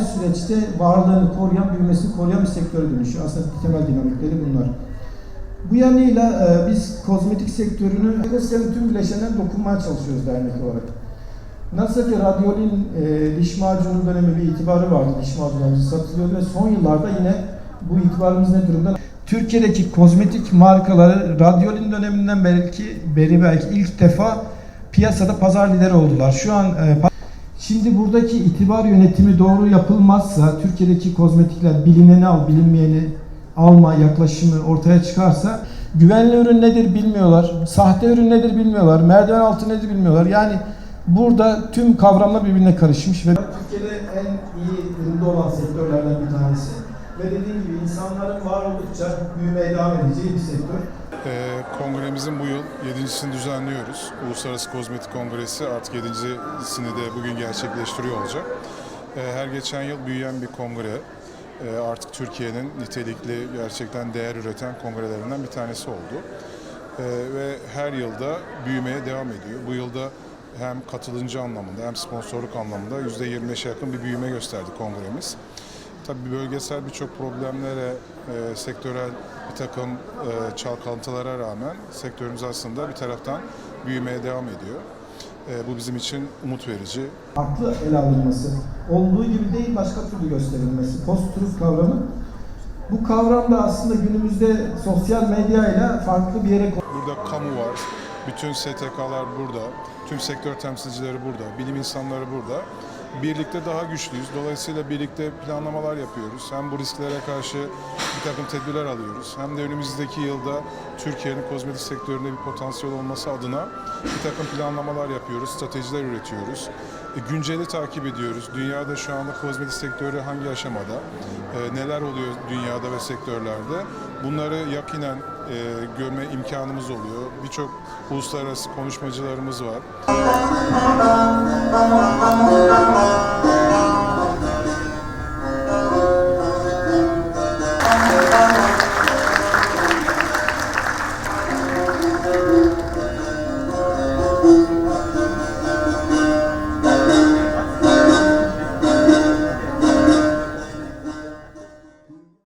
her süreçte varlığını koruyan, büyümesini koruyan bir sektöre dönüşüyor. Aslında temel dinamikleri bunlar. Bu yanıyla e, biz kozmetik sektörünü Heveslerin tüm bileşenlerine dokunmaya çalışıyoruz dernek olarak. Nasıl ki radyolin e, diş macunu dönemi bir itibarı vardı, diş macunlarımız satılıyordu ve son yıllarda yine bu itibarımız ne durumda? Türkiye'deki kozmetik markaları radyolin döneminden belki beri belki ilk defa piyasada pazar lideri oldular. Şu an e, Şimdi buradaki itibar yönetimi doğru yapılmazsa, Türkiye'deki kozmetikler bilineni al, bilinmeyeni alma yaklaşımı ortaya çıkarsa güvenli ürün nedir bilmiyorlar, sahte ürün nedir bilmiyorlar, merdiven altı nedir bilmiyorlar. Yani burada tüm kavramlar birbirine karışmış ve Türkiye'de en iyi durumda olan sektörlerden bir tanesi. Ve dediğim gibi insanların var oldukça büyümeye devam edeceği bir sektör. Ee, kongremizin bu yıl yedincisini düzenliyoruz. Uluslararası Kozmetik Kongresi artık yedincisini de bugün gerçekleştiriyor olacak. Ee, her geçen yıl büyüyen bir kongre. Ee, artık Türkiye'nin nitelikli, gerçekten değer üreten kongrelerinden bir tanesi oldu. Ee, ve her yılda büyümeye devam ediyor. Bu yılda hem katılımcı anlamında hem sponsorluk anlamında %25'e yakın bir büyüme gösterdi kongremiz. Tabii bölgesel birçok problemlere, e, sektörel bir takım e, çalkantılara rağmen sektörümüz aslında bir taraftan büyümeye devam ediyor. E, bu bizim için umut verici. Farklı ele alınması, olduğu gibi değil başka türlü gösterilmesi, post-truth kavramı. Bu kavram da aslında günümüzde sosyal medyayla farklı bir yere Burada kamu var, bütün STK'lar burada, tüm sektör temsilcileri burada, bilim insanları burada. Birlikte daha güçlüyüz. Dolayısıyla birlikte planlamalar yapıyoruz. Hem bu risklere karşı bir takım tedbirler alıyoruz. Hem de önümüzdeki yılda Türkiye'nin kozmetik sektöründe bir potansiyel olması adına bir takım planlamalar yapıyoruz, stratejiler üretiyoruz. E, günceli takip ediyoruz. Dünyada şu anda kozmetik sektörü hangi aşamada, e, neler oluyor dünyada ve sektörlerde. Bunları yakinen görme imkanımız oluyor. Birçok uluslararası konuşmacılarımız var.